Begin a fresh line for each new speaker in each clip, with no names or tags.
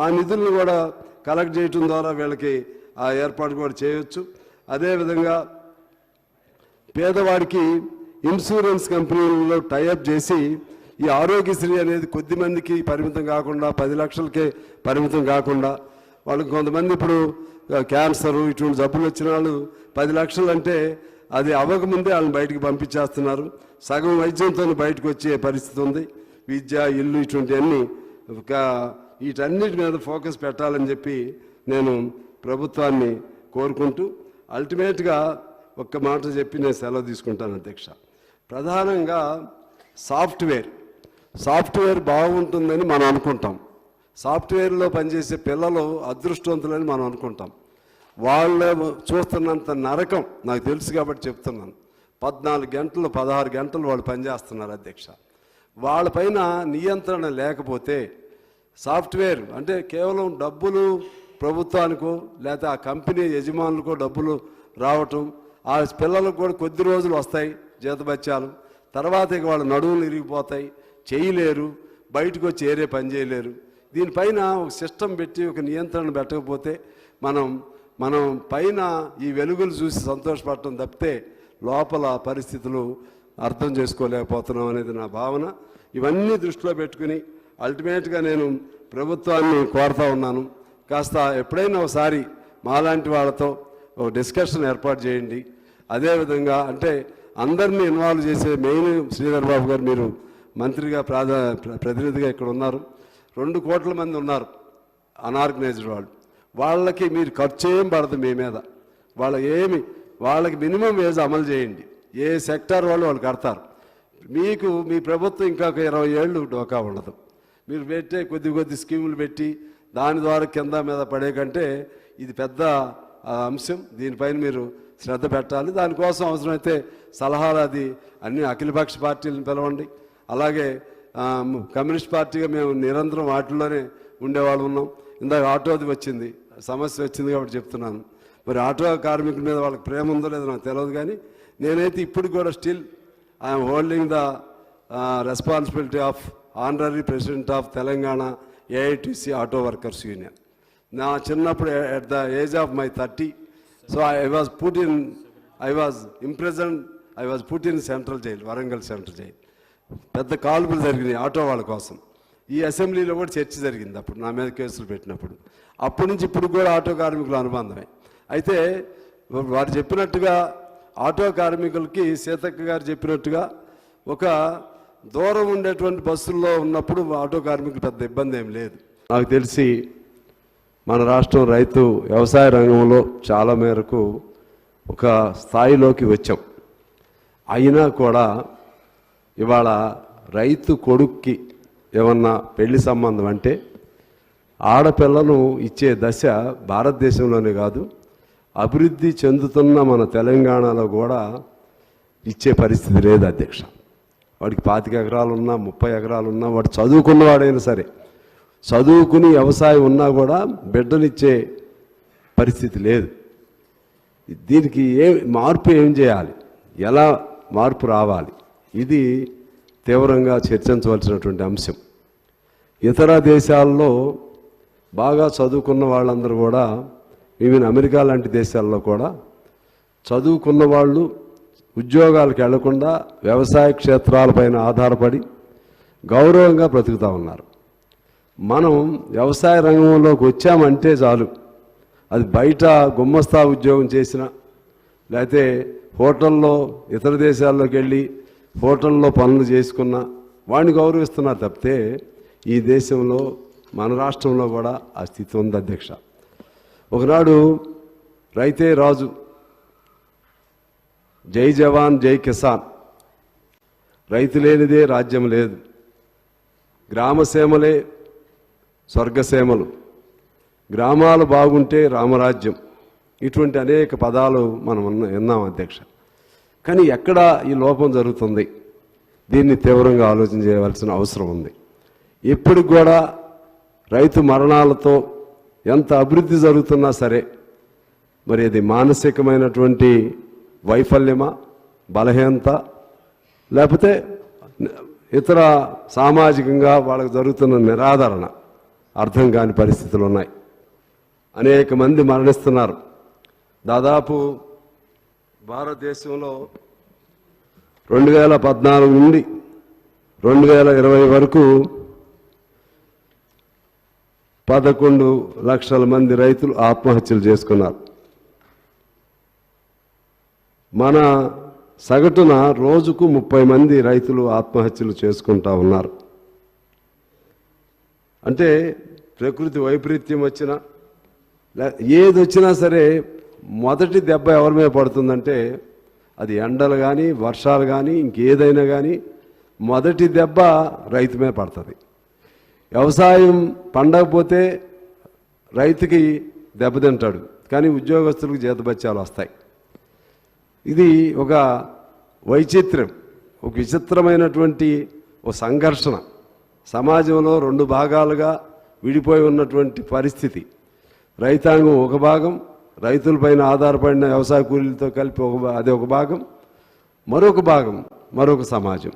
ఆ నిధులను కూడా కలెక్ట్ చేయటం ద్వారా వీళ్ళకి ఆ ఏర్పాటు కూడా చేయొచ్చు. అదేవిధంగా పేదవాడికి ఇన్సూరెన్స్ కంపెనీలలో టైఅప్ చేసి ఈ ఆరోగ్యశ్రీ అనేది కొద్ది మందికి పరిమితం కాకుండా పది లక్షలకే పరిమితం కాకుండా వాళ్ళకి కొంతమంది ఇప్పుడు క్యాన్సర్ ఇటువంటి జబ్బులు వచ్చిన వాళ్ళు పది లక్షలు అంటే అది అవ్వకముందే వాళ్ళని బయటకు పంపించేస్తున్నారు. సగం వైద్యంతో బయటకు వచ్చే పరిస్థితి ఉంది. విద్య ఇల్లు ఇటువంటివన్నీ ఒక వీటన్నిటి మీద ఫోకస్ పెట్టాలని చెప్పి నేను ప్రభుత్వాన్ని కోరుకుంటూ అల్టిమేట్గా ఒక్క మాట చెప్పి నేను సెలవు తీసుకుంటాను అధ్యక్ష. ప్రధానంగా సాఫ్ట్వేర్. సాఫ్ట్వేర్ బాగుంటుందని మనం అనుకుంటాం. సాఫ్ట్వేర్లో పనిచేసే పిల్లలు అదృష్టవంతులని మనం అనుకుంటాం. వాళ్ళ చూస్తున్నంత నరకం నాకు తెలుసు కాబట్టి చెప్తున్నాను. పద్నాలుగు గంటలు పదహారు గంటలు వాళ్ళు పనిచేస్తున్నారు అధ్యక్ష. వాళ్ళపైన నియంత్రణ లేకపోతే సాఫ్ట్వేర్ అంటే కేవలం డబ్బులు ప్రభుత్వానికో లేకపోతే ఆ కంపెనీ యజమానులకో డబ్బులు రావటం ఆ పిల్లలకు కూడా కొద్ది రోజులు వస్తాయి జీతబత్యాలు తర్వాత ఇక వాళ్ళ నడువులు ఇరిగిపోతాయి చేయలేరు బయటకు వచ్చి ఏరే పని చేయలేరు. దీనిపైన ఒక సిస్టమ్ పెట్టి ఒక నియంత్రణ పెట్టకపోతే మనం మనం పైన ఈ వెలుగులు చూసి సంతోషపడటం తప్పితే లోపల పరిస్థితులు అర్థం చేసుకోలేకపోతున్నాం అనేది నా భావన. ఇవన్నీ దృష్టిలో పెట్టుకుని అల్టిమేట్గా నేను ప్రభుత్వాన్ని కోరుతా ఉన్నాను. కాస్త ఎప్పుడైనా ఒకసారి మాలాంటి వాళ్ళతో ఒక డిస్కషన్ ఏర్పాటు చేయండి. అదేవిధంగా అంటే అందరినీ ఇన్వాల్వ్ చేసే మెయిన్ శ్రీధర్ బాబు గారు మీరు మంత్రిగా ప్రాధా ప్రతినిధిగా ఇక్కడ ఉన్నారు. రెండు కోట్ల మంది ఉన్నారు అనార్గనైజ్డ్ వాళ్ళు. వాళ్ళకి మీరు ఖర్చు ఏం పడదు మీ మీద. వాళ్ళ ఏమి వాళ్ళకి మినిమం వేజ్ అమలు చేయండి. ఏ సెక్టార్ వాళ్ళు వాళ్ళు కడతారు. మీకు మీ ప్రభుత్వం ఇంకా ఒక ఇరవై ఏళ్ళు డోకా ఉండదు. మీరు పెట్టే కొద్ది కొద్ది స్కీములు పెట్టి దాని ద్వారా కింద మీద పడే కంటే ఇది పెద్ద అంశం. దీనిపైన మీరు శ్రద్ధ పెట్టాలి. దానికోసం అవసరమైతే సలహాలు అది అన్ని అఖిలపక్ష పార్టీలను పిలవండి. అలాగే కమ్యూనిస్ట్ పార్టీగా మేము నిరంతరం వాటిల్లోనే ఉండేవాళ్ళు ఉన్నాం. ఇందాక ఆటోది వచ్చింది సమస్య వచ్చింది కాబట్టి చెప్తున్నాను. మరి ఆటో కార్మికుల మీద వాళ్ళకి ప్రేమ ఉందో లేదో నాకు తెలియదు కానీ నేనైతే ఇప్పుడు కూడా still I'm holding the responsibility of honorary president of Telangana AITC auto workers union. నా చిన్నప్పుడు at the age of my thirty so I was put in I was imprisoned I was put in central jail Warangal central jail. పెద్ద కాల్పులు జరిగినాయి auto వాళ్ళ కోసం. ఈ అసెంబ్లీలో కూడా చర్చ జరిగింది అప్పుడు నా మీద కేసులు పెట్టినప్పుడు. అప్పటి నుంచి ఇప్పుడు కూడా ఆటో కార్మికుల అనుబంధమే. అయితే వారు చెప్పినట్టుగా ఆటో కార్మికులకి సీతక్క గారు చెప్పినట్టుగా ఒక దూరం ఉండేటువంటి బస్సుల్లో ఉన్నప్పుడు ఆటో కార్మికులు పెద్ద ఇబ్బంది ఏం లేదు. నాకు తెలిసి మన రాష్ట్రం రైతు వ్యవసాయ రంగంలో చాలా మేరకు ఒక స్థాయిలోకి వచ్చాం. అయినా కూడా ఇవాళ రైతు కొడుక్కి ఏమన్నా పెళ్ళి సంబంధం అంటే ఆడపిల్లను ఇచ్చే దశ భారతదేశంలోనే కాదు అభివృద్ధి చెందుతున్న మన తెలంగాణలో కూడా ఇచ్చే పరిస్థితి లేదు అధ్యక్ష. వాడికి పాతిక ఎకరాలు ఉన్నా ముప్పై ఎకరాలు ఉన్నా వాడు చదువుకున్నవాడైనా సరే చదువుకుని వ్యవసాయం ఉన్నా కూడా బిడ్డనిచ్చే పరిస్థితి లేదు. దీనికి ఏ మార్పు ఏం చేయాలి? ఎలా మార్పు రావాలి? ఇది తీవ్రంగా చర్చించవలసినటువంటి అంశం. ఇతర దేశాల్లో బాగా చదువుకున్న వాళ్ళందరూ కూడా ఈవెన్ అమెరికా లాంటి దేశాల్లో కూడా చదువుకున్న వాళ్ళు ఉద్యోగాలకు వెళ్ళకుండా వ్యవసాయ క్షేత్రాలపైన ఆధారపడి గౌరవంగా బ్రతుకుతూ ఉన్నారు. మనం వ్యవసాయ రంగంలోకి వచ్చామంటే చాలు. అది బయట గుమ్మస్తా ఉద్యోగం చేసిన లేకపోతే హోటల్లో ఇతర దేశాల్లోకి వెళ్ళి హోటల్లో పనులు చేసుకున్న వాడిని గౌరవిస్తున్నారు తప్పితే ఈ దేశంలో మన రాష్ట్రంలో కూడా ఆ స్థితి ఉంది అధ్యక్ష. ఒకనాడు రైతే రాజు జై జవాన్ జై కిసాన్. రైతు లేనిదే రాజ్యం లేదు. గ్రామసీమలే స్వర్గసీమలు గ్రామాలు బాగుంటే రామరాజ్యం. ఇటువంటి అనేక పదాలు మనం విన్నాం అధ్యక్ష. కానీ ఎక్కడ ఈ లోపం జరుగుతుంది? దీన్ని తీవ్రంగా ఆలోచన చేయవలసిన అవసరం ఉంది. ఇప్పటికి కూడా రైతు మరణాలతో ఎంత అభివృద్ధి జరుగుతున్నా సరే మరి అది మానసికమైనటువంటి వైఫల్యమా? బలహీనత? లేకపోతే ఇతర సామాజికంగా వాళ్ళకు జరుగుతున్న నిరాదరణ అర్థం కాని పరిస్థితులు ఉన్నాయి. అనేక మంది మరణిస్తున్నారు. దాదాపు భారతదేశంలో రెండు వేల పద్నాలుగు నుండి రెండు వేల ఇరవై వరకు పదకొండు లక్షల మంది రైతులు ఆత్మహత్యలు చేసుకున్నారు. మన సగటున రోజుకు ముప్పై మంది రైతులు ఆత్మహత్యలు చేసుకుంటా ఉన్నారు. అంటే ప్రకృతి వైపరీత్యం వచ్చినా ఏది వచ్చినా సరే మొదటి దెబ్బ ఎవరి మీద పడుతుందంటే అది ఎండలు కానీ వర్షాలు కానీ ఇంకేదైనా కానీ మొదటి దెబ్బ రైతు మీద పడుతుంది. వ్యవసాయం పండకపోతే రైతుకి దెబ్బతింటాడు. కానీ ఉద్యోగస్తులకు జీతబత్యాలు వస్తాయి. ఇది ఒక వైచిత్ర్యం ఒక విచిత్రమైనటువంటి ఒక సంఘర్షణ. సమాజంలో రెండు భాగాలుగా విడిపోయి ఉన్నటువంటి పరిస్థితి. రైతాంగం ఒక భాగం రైతులపైన ఆధారపడిన వ్యవసాయ కూలీలతో కలిపి ఒక భా- అది ఒక భాగం మరొక భాగం మరొక సమాజం.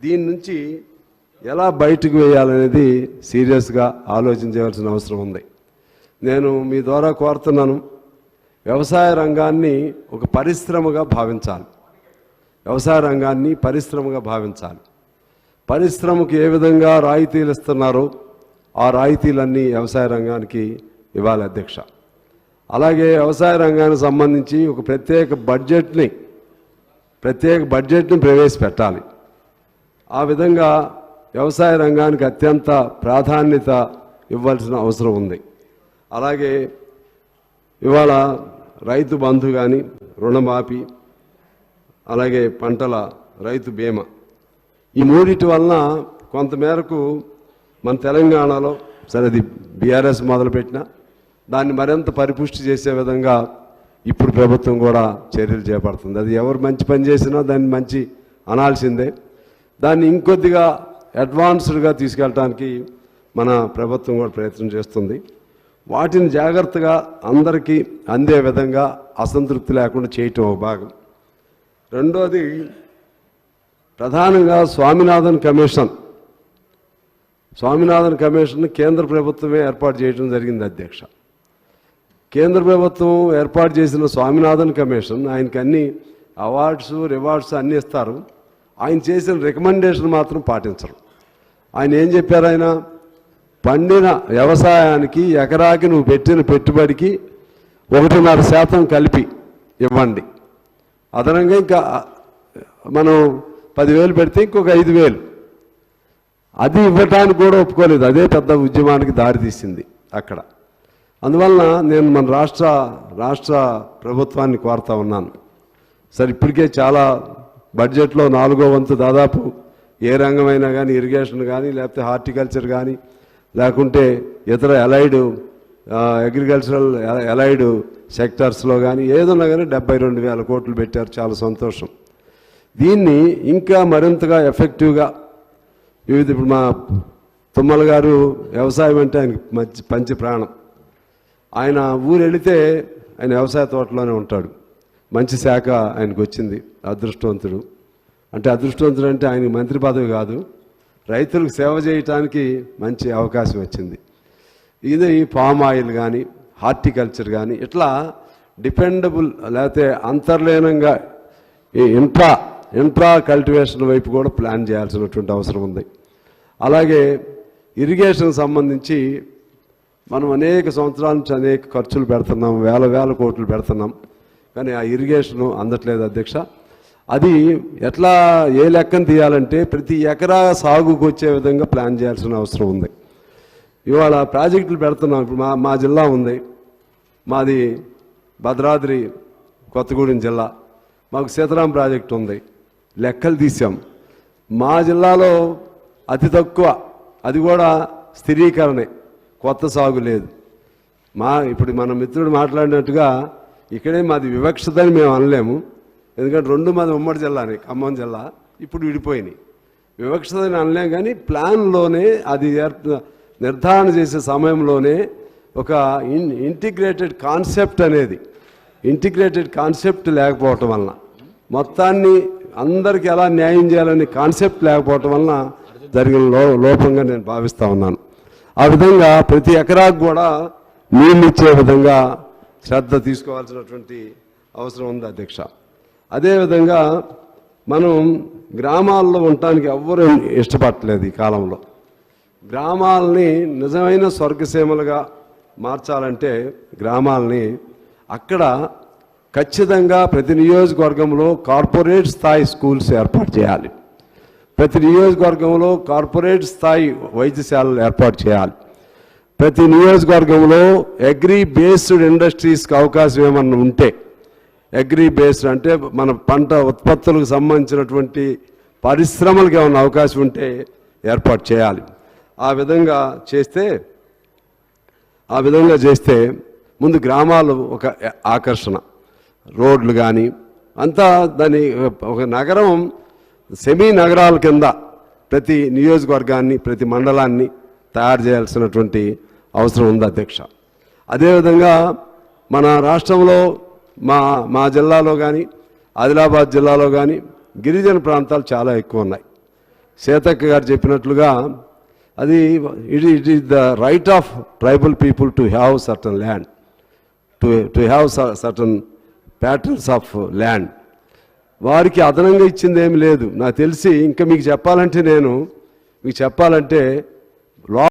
దీని నుంచి ఎలా బయటకు వేయాలనేది సీరియస్గా ఆలోచించవలసిన అవసరం ఉంది. నేను మీ ద్వారా కోరుతున్నాను. వ్యవసాయ రంగాన్ని ఒక పరిశ్రమగా భావించాలి. వ్యవసాయ రంగాన్ని పరిశ్రమగా భావించాలి. పరిశ్రమకు ఏ విధంగా రాయితీలు ఇస్తున్నారో ఆ రాయితీలన్నీ వ్యవసాయ రంగానికి ఇవ్వాలి అధ్యక్ష. అలాగే వ్యవసాయ రంగానికి సంబంధించి ఒక ప్రత్యేక బడ్జెట్ని ప్రత్యేక బడ్జెట్ని ప్రవేశపెట్టాలి. ఆ విధంగా వ్యవసాయ రంగానికి అత్యంత ప్రాధాన్యత ఇవ్వాల్సిన అవసరం ఉంది. అలాగే ఇవాళ రైతు బంధు కానీ రుణమాఫీ అలాగే పంటల రైతు బీమా. ఈ మూడిటి వలన కొంతమేరకు మన తెలంగాణలో సరే అది బీఆర్ఎస్ మొదలుపెట్టిన దాన్ని మరింత పరిపుష్టి చేసే విధంగా ఇప్పుడు ప్రభుత్వం కూడా చర్యలు చేపడుతుంది. అది ఎవరు మంచి పని చేసినా దాన్ని మంచి అనాల్సిందే. దాన్ని ఇంకొద్దిగా అడ్వాన్స్డ్గా తీసుకెళ్ళటానికి మన ప్రభుత్వం కూడా ప్రయత్నం చేస్తుంది. వాటిని జాగ్రత్తగా అందరికీ అందే విధంగా అసంతృప్తి లేకుండా చేయటం ఒక భాగం. రెండోది ప్రధానంగా స్వామినాథన్ కమిషన్. స్వామినాథన్ కమిషన్ కేంద్ర ప్రభుత్వమే ఏర్పాటు చేయడం జరిగింది అధ్యక్ష. కేంద్ర ప్రభుత్వం ఏర్పాటు చేసిన స్వామినాథన్ కమిషన్ ఆయనకి అన్ని అవార్డ్స్ రివార్డ్స్ అన్నీ ఇస్తారు. ఆయన చేసిన రికమెండేషన్ మాత్రం పాటించరు. ఆయన ఏం చెప్పారు ఆయన? పండిన వ్యవసాయానికి ఎకరాకి నువ్వు పెట్టిన పెట్టుబడికి ఒకటిన్నర శాతం కలిపి ఇవ్వండి. అదనంగా ఇంకా మనం పదివేలు పెడితే ఇంకొక ఐదు వేలు అది ఇవ్వటానికి కూడా ఒప్పుకోలేదు. అదే పెద్ద ఉద్యమానికి దారితీసింది అక్కడ. అందువలన నేను మన రాష్ట్ర రాష్ట్ర ప్రభుత్వాన్ని కోరుతా ఉన్నాను. సరే ఇప్పటికే చాలా బడ్జెట్లో నాలుగో వంతు దాదాపు ఏ రంగమైనా కానీ ఇరిగేషన్ కానీ లేకపోతే హార్టికల్చర్ కానీ లేకుంటే ఇతర అలైడ్ అగ్రికల్చరల్ అలైడ్ సెక్టార్స్లో కానీ ఏదన్నా కానీ డెబ్బై రెండు వేల కోట్లు పెట్టారు. చాలా సంతోషం. దీన్ని ఇంకా మరింతగా ఎఫెక్టివ్గా వివిధ ఇప్పుడు మా తుమ్మల గారు వ్యవసాయం అంటే ఆయనకి మంచి పంచి ప్రాణం. ఆయన ఊరు వెళితే ఆయన వ్యవసాయ తోటలోనే ఉంటాడు. మంచి శాఖ ఆయనకు వచ్చింది అదృష్టవంతుడు. అంటే అదృష్టవంతుడు అంటే ఆయనకి మంత్రి పదవి కాదు. రైతులకు సేవ చేయటానికి మంచి అవకాశం వచ్చింది. ఇది పామ్ ఆయిల్ కానీ హార్టికల్చర్ కానీ ఇట్లా డిపెండబుల్ లేకపోతే అంతర్లీనంగా ఈ ఇంట్రా ఇంట్రా కల్టివేషన్ వైపు కూడా ప్లాన్ చేయాల్సినటువంటి అవసరం ఉంది. అలాగే ఇరిగేషన్ సంబంధించి మనం అనేక సంవత్సరాల నుంచి అనేక ఖర్చులు పెడుతున్నాం వేల వేల కోట్లు పెడుతున్నాం. కానీ ఆ ఇరిగేషను అందట్లేదు అధ్యక్ష. అది ఎట్లా ఏ లెక్కను తీయాలంటే ప్రతి ఎకరా సాగుకు వచ్చే విధంగా ప్లాన్ చేయాల్సిన అవసరం ఉంది. ఇవాళ ప్రాజెక్టులు పెడుతున్నాం. ఇప్పుడు మా మా జిల్లా ఉంది. మాది భద్రాద్రి కొత్తగూడెం జిల్లా. మాకు సీతారాం ప్రాజెక్టు ఉంది. లెక్కలు తీసాం మా జిల్లాలో అతి తక్కువ అది కూడా స్థిరీకరణే. కొత్త సాగు లేదు. మా ఇప్పుడు మన మిత్రుడు మాట్లాడినట్టుగా ఇక్కడే మాది వివక్షతని మేము అనలేము. ఎందుకంటే రెండు మాది ఉమ్మడి జిల్లానే ఖమ్మం జిల్లా ఇప్పుడు విడిపోయినాయి. వివక్షతని అనలేం కానీ ప్లాన్లోనే అది నిర్ధారణ చేసే సమయంలోనే ఒక ఇన్ ఇంటిగ్రేటెడ్ కాన్సెప్ట్ అనేది ఇంటిగ్రేటెడ్ కాన్సెప్ట్ లేకపోవటం వలన మొత్తాన్ని అందరికి ఎలా న్యాయం చేయాలనే కాన్సెప్ట్ లేకపోవటం వలన జరిగిన లో లోపంగా నేను భావిస్తూ ఉన్నాను. ఆ విధంగా ప్రతి ఎకరాకు కూడా నీళ్ళు ఇచ్చే విధంగా శ్రద్ధ తీసుకోవాల్సినటువంటి అవసరం ఉంది అధ్యక్ష. అదేవిధంగా మనం గ్రామాల్లో ఉండటానికి ఎవ్వరూ ఇష్టపడట్లేదు ఈ కాలంలో. గ్రామాలని నిజమైన స్వర్గసీమలుగా మార్చాలంటే గ్రామాలని అక్కడ ఖచ్చితంగా ప్రతి నియోజకవర్గంలో కార్పొరేట్ స్థాయి స్కూల్స్ ఏర్పాటు చేయాలి. ప్రతి నియోజకవర్గంలో కార్పొరేట్ స్థాయి వైద్యశాలలు ఏర్పాటు చేయాలి. ప్రతి నియోజకవర్గంలో అగ్రి బేస్డ్ ఇండస్ట్రీస్కి అవకాశం ఏమన్నా ఉంటే అగ్రీ బేస్డ్ అంటే మన పంట ఉత్పత్తులకు సంబంధించినటువంటి పరిశ్రమలకు ఏమైనా అవకాశం ఉంటే ఏర్పాటు చేయాలి. ఆ విధంగా చేస్తే ఆ విధంగా చేస్తే ముందు గ్రామాలు ఒక ఆకర్షణ. రోడ్లు కానీ అంతా దాని ఒక నగరం సెమీ నగరాల కింద ప్రతి నియోజకవర్గాన్ని ప్రతి మండలాన్ని తయారు చేయాల్సినటువంటి అవసరం ఉంది అధ్యక్ష. అదేవిధంగా మన రాష్ట్రంలో మా మా జిల్లాలో కానీ ఆదిలాబాద్ జిల్లాలో కానీ గిరిజన ప్రాంతాలు చాలా ఎక్కువ ఉన్నాయి. సీతక్క గారు చెప్పినట్లుగా అది it it is the right of tribal people to have certain land to to have certain patterns of land వారికి అదనంగా ఇచ్చింది ఏమి లేదు. నాకు తెలిసి ఇంకా మీకు చెప్పాలంటే నేను మీకు చెప్పాలంటే